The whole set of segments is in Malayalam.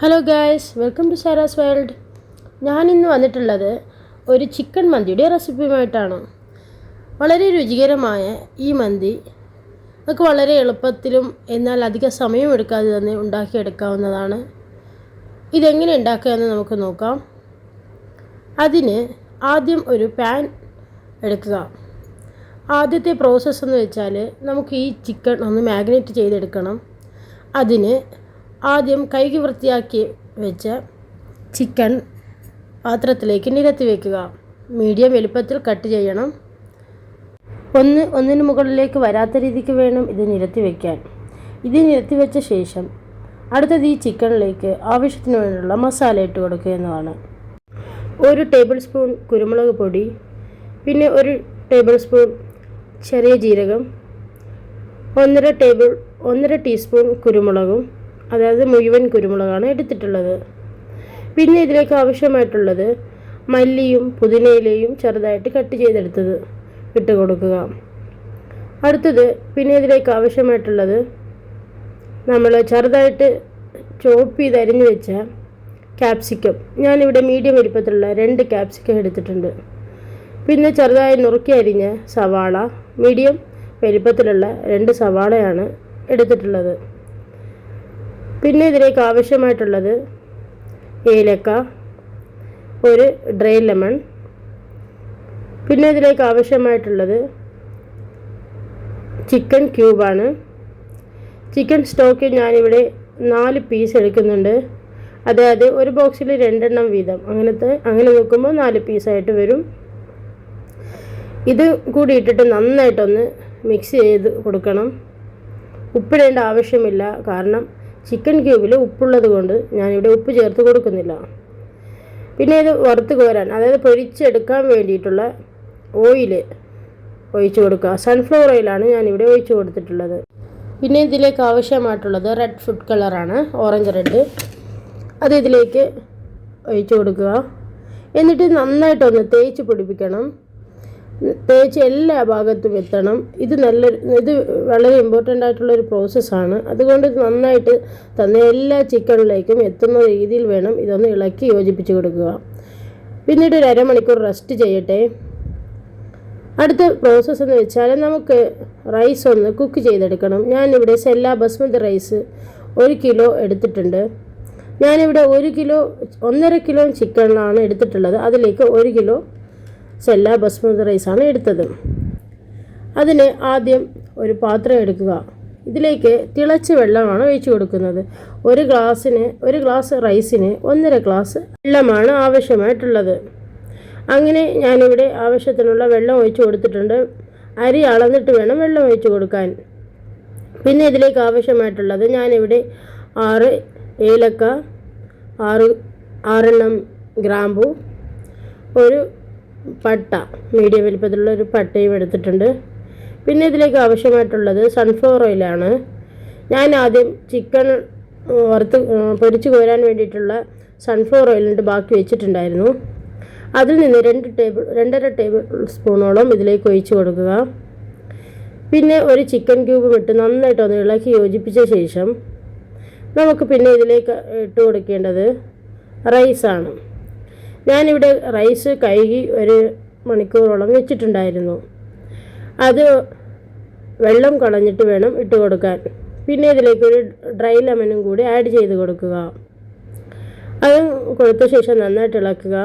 Hello guys welcome to Sara's world ഞാനിന്ന് വന്നിട്ടുള്ളത് ഒരു ചിക്കൻ മന്തിയുടെ റെസിപ്പിയുമായിട്ടാണ് വളരെ രുചികരമായ ഈ മന്തി നമുക്ക് വളരെ എളുപ്പത്തിലും എന്നാൽ അധിക സമയം എടുക്കാതെ തന്നെ ഉണ്ടാക്കിയെടുക്കാവുന്നതാണ്. ഇതെങ്ങനെ ഉണ്ടാക്കുക എന്ന് നമുക്ക് നോക്കാം. അതിന് ആദ്യം ഒരു പാൻ എടുക്കുക. ആദ്യത്തെ പ്രോസസ്സ് എന്ന് വെച്ചാൽ നമുക്ക് ഈ ചിക്കൻ ഒന്ന് മാഗ്നേറ്റ് ചെയ്തെടുക്കണം. അതിന് ആദ്യം കൈകി വൃത്തിയാക്കി വെച്ച ചിക്കൻ പാത്രത്തിലേക്ക് നിരത്തി വയ്ക്കുക മീഡിയം വലുപ്പത്തിൽ കട്ട് ചെയ്യണം. ഒന്ന് ഒന്നിന് മുകളിലേക്ക് വരാത്ത രീതിക്ക് വേണം ഇത് നിരത്തി വയ്ക്കാൻ ഇത് നിരത്തി വെച്ച ശേഷം അടുത്തത് ഈ ചിക്കനിലേക്ക് ആവശ്യത്തിന് വേണ്ടിയുള്ള മസാല ഇട്ട് കൊടുക്കുക എന്നതാണ്. ഒരു ടേബിൾ സ്പൂൺ കുരുമുളക് പൊടി പിന്നെ ഒരു ടേബിൾ സ്പൂൺ ചെറിയ ജീരകം ഒന്നര ടേബിൾ ഒന്നര ടീസ്പൂൺ കുരുമുളകും അതായത് മുഴുവൻ കുരുമുളകാണ് എടുത്തിട്ടുള്ളത്. പിന്നെ ഇതിലേക്ക് ആവശ്യമായിട്ടുള്ളത് മല്ലിയും പുതിനയിലയും ചെറുതായിട്ട് കട്ട് ചെയ്തെടുത്തത് ഇട്ട് കൊടുക്കുക. അടുത്തത് പിന്നെ ഇതിലേക്ക് ആവശ്യമായിട്ടുള്ളത് നമ്മൾ ചെറുതായിട്ട് ചോപ്പ് ചെയ്ത് അരിഞ്ഞു വെച്ച ക്യാപ്സിക്കം. ഞാനിവിടെ മീഡിയം വലിപ്പത്തിലുള്ള രണ്ട് ക്യാപ്സിക്കം എടുത്തിട്ടുണ്ട്. പിന്നെ ചെറുതായി നുറുക്കി അരിഞ്ഞ സവാള മീഡിയം വലിപ്പത്തിലുള്ള രണ്ട് സവാളയാണ് എടുത്തിട്ടുള്ളത്. പിന്നെ ഇതിലേക്ക് ആവശ്യമായിട്ടുള്ളത് ഏലക്ക ഒരു ഡ്രൈ ലെമൺ. പിന്നെ ഇതിലേക്ക് ആവശ്യമായിട്ടുള്ളത് ചിക്കൻ ക്യൂബാണ്. ചിക്കൻ സ്റ്റോക്ക് ഞാനിവിടെ നാല് പീസ് എടുക്കുന്നുണ്ട്. അതായത് ഒരു ബോക്സിൽ രണ്ടെണ്ണം വീതം. അങ്ങനത്തെ അങ്ങനെ നോക്കുമ്പോൾ നാല് പീസായിട്ട് വരും. ഇത് കൂടി ഇട്ടിട്ട് നന്നായിട്ടൊന്ന് മിക്സ് ചെയ്ത് കൊടുക്കണം. ഉപ്പിടേണ്ട ആവശ്യമില്ല. കാരണം ചിക്കൻ ക്യൂബിൽ ഉപ്പുള്ളത് കൊണ്ട് ഞാനിവിടെ ഉപ്പ് ചേർത്ത് കൊടുക്കുന്നില്ല. പിന്നെ ഇത് വറുത്ത് കോരാൻ അതായത് പൊരിച്ചെടുക്കാൻ വേണ്ടിയിട്ടുള്ള ഓയിൽ ഒഴിച്ചു കൊടുക്കുക. സൺഫ്ലവർ ഓയിലാണ് ഞാനിവിടെ ഒഴിച്ചു കൊടുത്തിട്ടുള്ളത്. പിന്നെ ഇതിലേക്ക് ആവശ്യമായിട്ടുള്ളത് റെഡ് ഫുഡ് കളറാണ് ഓറഞ്ച് റെഡ് അത് ഇതിലേക്ക് ഒഴിച്ചു കൊടുക്കുക. എന്നിട്ട് നന്നായിട്ടൊന്ന് തേച്ച് പിടിപ്പിക്കണം. തേച്ച് എല്ലാ ഭാഗത്തും എത്തണം. ഇത് നല്ലൊരു ഇത് വളരെ ഇമ്പോർട്ടന്റ് ആയിട്ടുള്ള ഒരു പ്രോസസ്സാണ് അതുകൊണ്ട് നന്നായിട്ട് തന്നെ എല്ലാ ചിക്കനിലേക്കും എത്തുന്ന രീതിയിൽ വേണം ഇതൊന്ന് ഇളക്കി യോജിപ്പിച്ച് കൊടുക്കുക. പിന്നീട് ഒരു അരമണിക്കൂർ റെസ്റ്റ് ചെയ്യട്ടെ. അടുത്ത പ്രോസസ്സ് എന്ന് വെച്ചാൽ നമുക്ക് റൈസ് ഒന്ന് കുക്ക് ചെയ്തെടുക്കണം. ഞാനിവിടെ സെല്ല ബസ്മതി റൈസ് ഒരു കിലോ എടുത്തിട്ടുണ്ട്. ഞാനിവിടെ ഒരു കിലോ ഒന്നര കിലോ ചിക്കനാണ് എടുത്തിട്ടുള്ളത്. അതിലേക്ക് ഒരു കിലോ സെല്ല ബസ്മതി റൈസാണ് എടുത്തത്. അതിന് ആദ്യം ഒരു പാത്രം എടുക്കുക. ഇതിലേക്ക് തിളച്ച വെള്ളമാണ് ഒഴിച്ചു കൊടുക്കുന്നത്. ഒരു ഗ്ലാസ്സിന് ഒരു ഗ്ലാസ് റൈസിന് ഒന്നര ഗ്ലാസ് വെള്ളമാണ് ആവശ്യമായിട്ടുള്ളത്. അങ്ങനെ ഞാനിവിടെ ആവശ്യത്തിനുള്ള വെള്ളം ഒഴിച്ചു കൊടുത്തിട്ടുണ്ട്. അരി അളന്നിട്ട് വേണം വെള്ളം ഒഴിച്ചു കൊടുക്കാൻ. പിന്നെ ഇതിലേക്ക് ആവശ്യമായിട്ടുള്ളത് ഞാനിവിടെ ആറ് ഏലക്ക ആറ് ആറെണ്ണം ഗ്രാമ്പു ഒരു പട്ട മീഡിയം വലിപ്പത്തിലുള്ള ഒരു പട്ടയും എടുത്തിട്ടുണ്ട്. പിന്നെ ഇതിലേക്ക് ആവശ്യമായിട്ടുള്ളത് സൺഫ്ലവർ ഓയിലാണ് ഞാൻ ആദ്യം ചിക്കൻ വറുത്ത് പൊരിച്ച് കോരാൻ വേണ്ടിയിട്ടുള്ള സൺഫ്ലവർ ഓയിലിന്റെ ബാക്കി വെച്ചിട്ടുണ്ടായിരുന്നു. അതിൽ നിന്ന് രണ്ട് ടേബിൾ രണ്ടര ടേബിൾ സ്പൂണോളം ഇതിലേക്ക് ഒഴിച്ച് കൊടുക്കുക. പിന്നെ ഒരു ചിക്കൻ ക്യൂബും ഇട്ട് നന്നായിട്ട് ഒന്ന് ഇളക്കി യോജിപ്പിച്ച ശേഷം നമുക്ക് പിന്നെ ഇതിലേക്ക് ഇട്ട് കൊടുക്കേണ്ടത് റൈസാണ് ഞാനിവിടെ റൈസ് കഴുകി ഒരു മണിക്കൂറോളം വെച്ചിട്ടുണ്ടായിരുന്നു. അത് വെള്ളം കളഞ്ഞിട്ട് വേണം ഇട്ട് കൊടുക്കാൻ. പിന്നെ ഇതിലേക്ക് ഒരു ഡ്രൈ ലെമനും കൂടി ആഡ് ചെയ്ത് കൊടുക്കുക. അത് കൊടുത്ത ശേഷം നന്നായിട്ട് ഇളക്കുക.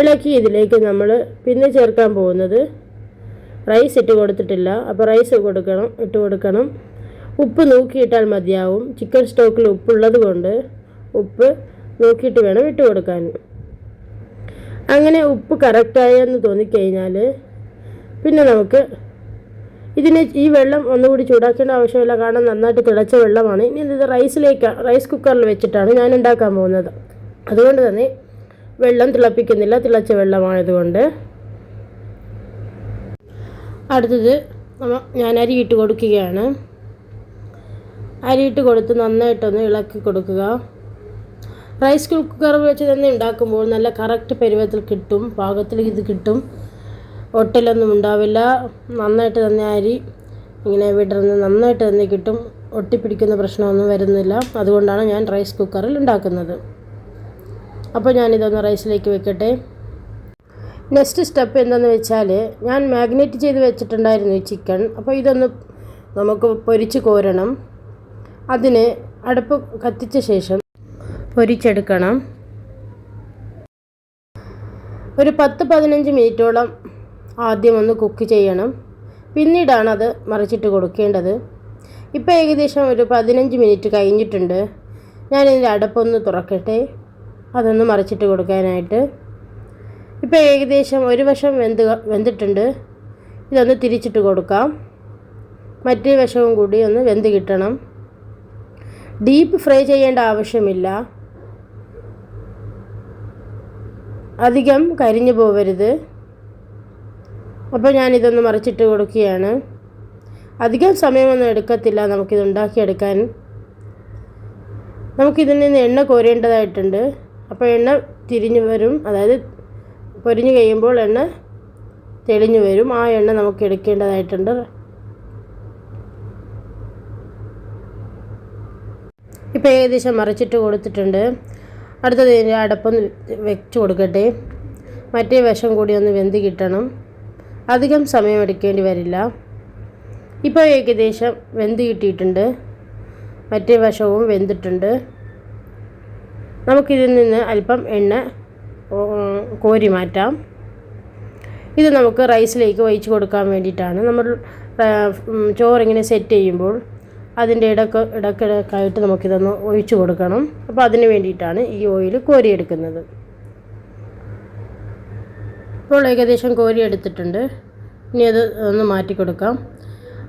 ഇളക്കി ഇതിലേക്ക് നമ്മൾ പിന്നെ ചേർക്കാൻ പോകുന്നത് റൈസ് ഇട്ട് കൊടുത്തിട്ടില്ല. അപ്പോൾ റൈസ് കൊടുക്കണം ഇട്ട് കൊടുക്കണം. ഉപ്പ് നോക്കിയിട്ടാൽ മതിയാവും. ചിക്കൻ സ്റ്റോക്കിൽ ഉപ്പുള്ളത് കൊണ്ട് ഉപ്പ് നോക്കിയിട്ട് വേണം ഇട്ട് കൊടുക്കാൻ. അങ്ങനെ ഉപ്പ് കറക്റ്റായെന്ന് തോന്നിക്കഴിഞ്ഞാൽ പിന്നെ നമുക്ക് ഇതിന് ഈ വെള്ളം ഒന്നുകൂടി ചൂടാക്കേണ്ട ആവശ്യമില്ല. കാരണം നന്നായിട്ട് തിളച്ച വെള്ളമാണ്. ഇനി ഇത് റൈസിലേക്കാണ് റൈസ് കുക്കറിൽ വെച്ചിട്ടാണ് ഞാൻ ഉണ്ടാക്കാൻ പോകുന്നത്. അതുകൊണ്ട് തന്നെ വെള്ളം തിളപ്പിക്കുന്നില്ല. തിളച്ച വെള്ളമായതുകൊണ്ട്. അടുത്തത് ഞാൻ അരി ഇട്ട് കൊടുക്കുകയാണ്. അരിയിട്ട് കൊടുത്ത് നന്നായിട്ടൊന്ന് ഇളക്കി കൊടുക്കുക. റൈസ് കുക്കർ വെച്ച് തന്നെ ഉണ്ടാക്കുമ്പോൾ നല്ല കറക്റ്റ് പരുവത്തിൽ കിട്ടും പാകത്തിൽ ഇത് കിട്ടും. ഒട്ടലൊന്നും ഉണ്ടാവില്ല. നന്നായിട്ട് തന്നെ അരി ഇങ്ങനെ വിടർന്ന് നന്നായിട്ട് തന്നെ കിട്ടും. ഒട്ടിപ്പിടിക്കുന്ന പ്രശ്നമൊന്നും വരുന്നില്ല. അതുകൊണ്ടാണ് ഞാൻ റൈസ് കുക്കറിൽ ഉണ്ടാക്കുന്നത്. അപ്പോൾ ഞാനിതൊന്ന് റൈസിലേക്ക് വെക്കട്ടെ. നെക്സ്റ്റ് സ്റ്റെപ്പ് എന്തെന്ന് വെച്ചാൽ ഞാൻ മാഗ്നേറ്റ് ചെയ്ത് വെച്ചിട്ടുണ്ടായിരുന്നു ഈ ചിക്കൻ അപ്പോൾ ഇതൊന്ന് നമുക്ക് പൊരിച്ച് കോരണം. അതിന് അടുപ്പ് കത്തിച്ച ശേഷം പൊരിച്ചെടുക്കണം. ഒരു പത്ത് പതിനഞ്ച് മിനിറ്റോളം ആദ്യം ഒന്ന് കുക്ക് ചെയ്യണം. പിന്നീടാണ് അത് മറിച്ചിട്ട് കൊടുക്കേണ്ടത്. ഇപ്പോൾ ഏകദേശം ഒരു പതിനഞ്ച് മിനിറ്റ് കഴിഞ്ഞിട്ടുണ്ട്. ഞാനിതിന്റെ അടപ്പൊന്ന് തുറക്കട്ടെ. അതൊന്ന് മറിച്ചിട്ട് കൊടുക്കാനായിട്ട്. ഇപ്പോൾ ഏകദേശം ഒരു വശം വെന്ത് വെന്തിട്ടുണ്ട്. ഇതൊന്ന് തിരിച്ചിട്ട് കൊടുക്കാം. മറ്റേ വശവും കൂടി ഒന്ന് വെന്ത് കിട്ടണം. ഡീപ്പ് ഫ്രൈ ചെയ്യേണ്ട ആവശ്യമില്ല. അധികം കരിഞ്ഞു പോവരുത്. അപ്പോൾ ഞാനിതൊന്ന് മറിച്ചിട്ട് കൊടുക്കുകയാണ്. അധികം സമയമൊന്നും എടുക്കത്തില്ല നമുക്കിത് ഉണ്ടാക്കിയെടുക്കാൻ. നമുക്കിതിൽ നിന്ന് എണ്ണ കോരേണ്ടതായിട്ടുണ്ട്. അപ്പോൾ എണ്ണ തിരിഞ്ഞു വരും. അതായത് പൊരിഞ്ഞു കഴിയുമ്പോൾ എണ്ണ തെളിഞ്ഞു വരും. ആ എണ്ണ നമുക്ക് എടുക്കേണ്ടതായിട്ടുണ്ട്. ഇപ്പോൾ ഏകദേശം മറിച്ചിട്ട് കൊടുത്തിട്ടുണ്ട്. അടുത്തത് ഇതിന്റെ അടപ്പൊന്ന് വെച്ച് കൊടുക്കട്ടെ. മറ്റേ വശം കൂടി ഒന്ന് വെന്ത് കിട്ടണം. അധികം സമയം എടുക്കേണ്ടി വരില്ല. ഇപ്പോൾ ഏകദേശം വെന്ത് കിട്ടിയിട്ടുണ്ട്. മറ്റേ വശവും വെന്തിട്ടുണ്ട്. നമുക്കിതിൽ നിന്ന് അല്പം എണ്ണ കോരി മാറ്റാം. ഇത് നമുക്ക് റൈസിലേക്ക് ഒഴിച്ച് കൊടുക്കാൻ വേണ്ടിയിട്ടാണ്. നമ്മൾ ചോറിങ്ങനെ സെറ്റ് ചെയ്യുമ്പോൾ അതിന്റെ ഇടയ്ക്ക് ഇടക്കിടക്കായിട്ട് നമുക്കിതൊന്ന് ഒഴിച്ചു കൊടുക്കണം. അപ്പോൾ അതിന് വേണ്ടിയിട്ടാണ് ഈ ഓയിൽ കോരിയെടുക്കുന്നത്. ഇപ്പോൾ ഏകദേശം കോരി എടുത്തിട്ടുണ്ട് ഇനി അത് ഒന്ന് മാറ്റി കൊടുക്കാം.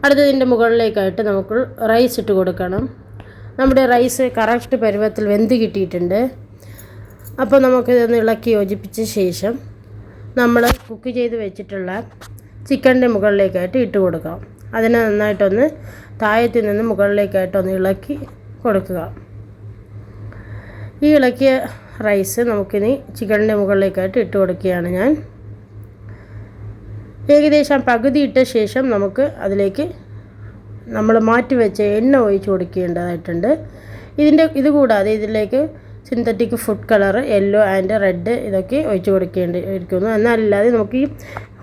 അടുത്തതിന്റെ മുകളിലേക്കായിട്ട് നമുക്ക് റൈസ് ഇട്ട് കൊടുക്കണം. നമ്മുടെ റൈസ് കറക്റ്റ് പരുവത്തിൽ വെന്ത് കിട്ടിയിട്ടുണ്ട്. അപ്പോൾ നമുക്കിതൊന്ന് ഇളക്കി യോജിപ്പിച്ച ശേഷം നമ്മൾ കുക്ക് ചെയ്ത് വെച്ചിട്ടുള്ള ചിക്കന്റെ മുകളിലേക്കായിട്ട് ഇട്ട് കൊടുക്കാം. അതിനെ നന്നായിട്ടൊന്ന് താഴത്തിൽ നിന്ന് മുകളിലേക്കായിട്ട് ഒന്ന് ഇളക്കി കൊടുക്കുക. ഈ ഇളക്കിയ റൈസ് നമുക്കിനി ചിക്കനിന്റെ മുകളിലേക്കായിട്ട് ഇട്ട് കൊടുക്കുകയാണ് ഞാൻ. ഏകദേശം പകുതി ഇട്ട ശേഷം നമുക്ക് അതിലേക്ക് നമ്മൾ മാറ്റി വെച്ച എണ്ണ ഒഴിച്ച് കൊടുക്കേണ്ടതായിട്ടുണ്ട്. ഇതിന്റെ ഇതുകൂടാതെ ഇതിലേക്ക് synthetic food colour yellow and red ഇതൊക്കെ ഒഴിച്ച് കൊടുക്കേണ്ടി ഇരിക്കുന്നു എന്നാലല്ലാതെ നമുക്ക് ഈ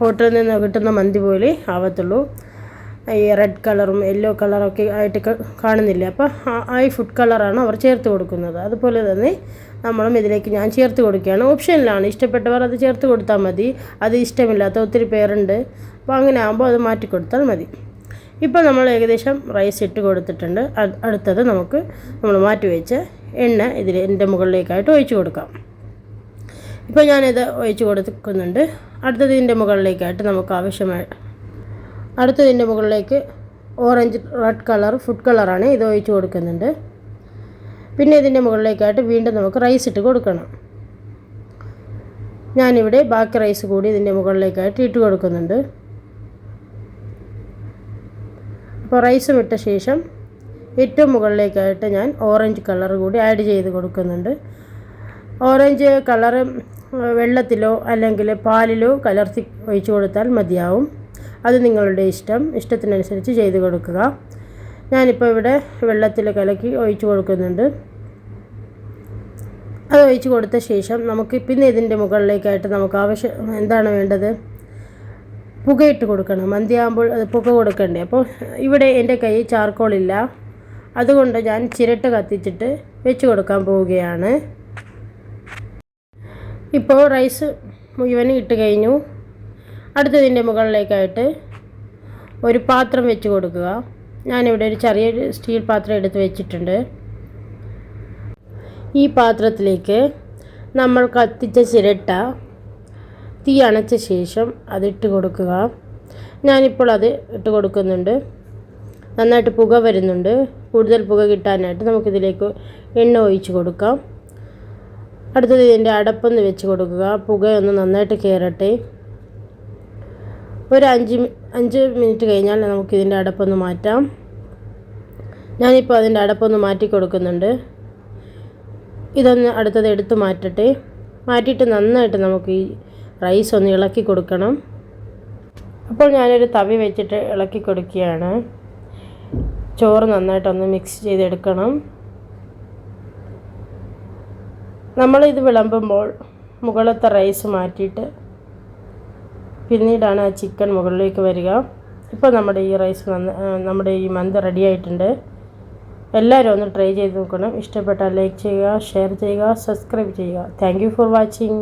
ഹോട്ടലിൽ നിന്ന് കിട്ടുന്ന മന്തി പോലെ ആവത്തുള്ളൂ. ഈ റെഡ് കളറും യെല്ലോ കളറൊക്കെ ആയിട്ട് കാണുന്നില്ല? അപ്പോൾ ആ ഫുഡ് കളറാണ് അവർ ചേർത്ത് കൊടുക്കുന്നത്. അതുപോലെ തന്നെ നമ്മളും ഇതിലേക്ക് ഞാൻ ചേർത്ത് കൊടുക്കുകയാണ്. ഓപ്ഷനിലാണ് ഇഷ്ടപ്പെട്ടവർ അത് ചേർത്ത് കൊടുത്താൽ മതി. അത് ഇഷ്ടമില്ലാത്ത ഒത്തിരി പേരുണ്ട്. അപ്പോൾ അങ്ങനെ ആകുമ്പോൾ അത് മാറ്റി കൊടുത്താൽ മതി. ഇപ്പോൾ നമ്മൾ ഏകദേശം റൈസ് ഇട്ട് കൊടുത്തിട്ടുണ്ട്. അടുത്തത് നമുക്ക് നമ്മൾ മാറ്റി വെച്ച് എണ്ണ ഇതിൽ എന്റെ മുകളിലേക്കായിട്ട് ഒഴിച്ചു കൊടുക്കാം. ഇപ്പോൾ ഞാനിത് ഒഴിച്ചു കൊടുക്കുന്നുണ്ട്. അടുത്തത് ഇതിന്റെ മുകളിലേക്കായിട്ട് നമുക്ക് ആവശ്യമായ അടുത്തതിന്റെ മുകളിലേക്ക് ഓറഞ്ച് റെഡ് കളർ ഫുഡ് കളറാണ് ഇത് ഒഴിച്ച് കൊടുക്കുന്നുണ്ട്. പിന്നെ ഇതിന്റെ മുകളിലേക്കായിട്ട് വീണ്ടും നമുക്ക് റൈസ് ഇട്ട് കൊടുക്കണം. ഞാനിവിടെ ബാക്കി റൈസ് കൂടി ഇതിന്റെ മുകളിലേക്കായിട്ട് ഇട്ട് കൊടുക്കുന്നുണ്ട്. അപ്പോൾ റൈസ് ഇട്ട ശേഷം ഏറ്റവും മുകളിലേക്കായിട്ട് ഞാൻ ഓറഞ്ച് കളർ കൂടി ആഡ് ചെയ്ത് കൊടുക്കുന്നുണ്ട്. ഓറഞ്ച് കളറ് വെള്ളത്തിലോ അല്ലെങ്കിൽ പാലിലോ കലർത്തി ഒഴിച്ചു കൊടുത്താൽ മതിയാവും. അത് നിങ്ങളുടെ ഇഷ്ടം. ഇഷ്ടത്തിനനുസരിച്ച് ചെയ്ത് കൊടുക്കുക. ഞാനിപ്പോൾ ഇവിടെ വെള്ളത്തിൽ കലക്കി ഒഴിച്ചു കൊടുക്കുന്നുണ്ട്. അത് ഒഴിച്ച് കൊടുത്ത ശേഷം നമുക്ക് പിന്നെ ഇതിന്റെ മുകളിലേക്കായിട്ട് നമുക്ക് ആവശ്യം എന്താണ് വേണ്ടത്? പുകയിട്ട് കൊടുക്കണം. മന്തിയാകുമ്പോൾ അത് പുക കൊടുക്കണ്ടേ. അപ്പോൾ ഇവിടെ എന്റെ കയ്യിൽ ചാർക്കോളില്ല. അതുകൊണ്ട് ഞാൻ ചിരട്ട കത്തിച്ചിട്ട് വെച്ച് കൊടുക്കാൻ പോവുകയാണ്. ഇപ്പോൾ റൈസ് മുഴുവൻ ഇട്ട് കഴിഞ്ഞു. അടുത്തതിന്റെ മുകളിലേക്കായിട്ട് ഒരു പാത്രം വെച്ച് കൊടുക്കുക. ഞാനിവിടെ ഒരു ചെറിയൊരു സ്റ്റീൽ പാത്രം എടുത്ത് വെച്ചിട്ടുണ്ട്. ഈ പാത്രത്തിലേക്ക് നമ്മൾ കത്തിച്ച ചിരട്ട തീ അണച്ച ശേഷം അതിട്ട് കൊടുക്കുക. ഞാനിപ്പോൾ അത് ഇട്ട് കൊടുക്കുന്നുണ്ട്. നന്നായിട്ട് പുക വരുന്നുണ്ട്. കൂടുതൽ പുക കിട്ടാനായിട്ട് നമുക്കിതിലേക്ക് എണ്ണ ഒഴിച്ച് കൊടുക്കാം. അടുത്തത് ഇതിന്റെ അടപ്പൊന്ന് വെച്ച് കൊടുക്കുക. പുകയൊന്ന് നന്നായിട്ട് കയറട്ടെ ഒരു അഞ്ച് അഞ്ച് മിനിറ്റ് കഴിഞ്ഞാൽ നമുക്കിതിന്റെ അടപ്പൊന്ന് മാറ്റാം. ഞാനിപ്പോൾ അതിന്റെ അടപ്പൊന്ന് മാറ്റി കൊടുക്കുന്നുണ്ട്. ഇതൊന്ന് അടുത്തത് എടുത്ത് മാറ്റട്ടെ. മാറ്റിയിട്ട് നന്നായിട്ട് നമുക്ക് ഈ റൈസ് ഒന്ന് ഇളക്കി കൊടുക്കണം. അപ്പോൾ ഞാനൊരു തവി വെച്ചിട്ട് ഇളക്കി കൊടുക്കുകയാണ്. ചോറ് നന്നായിട്ടൊന്ന് മിക്സ് ചെയ്തെടുക്കണം. നമ്മളിത് വിളമ്പുമ്പോൾ മുകളത്തെ റൈസ് മാറ്റിയിട്ട് പിന്നീടാണ് ആ ചിക്കൻ മുകളിലേക്ക് വരിക. ഇപ്പോൾ നമ്മുടെ ഈ റൈസ് വന്ന് നമ്മുടെ ഈ മന്ത് റെഡി ആയിട്ടുണ്ട്. എല്ലാവരും ഒന്ന് ട്രൈ ചെയ്ത് നോക്കണം. ഇഷ്ടപ്പെട്ടാൽ ലൈക്ക് ചെയ്യുക ഷെയർ ചെയ്യുക സബ്സ്ക്രൈബ് ചെയ്യുക. Thank for watching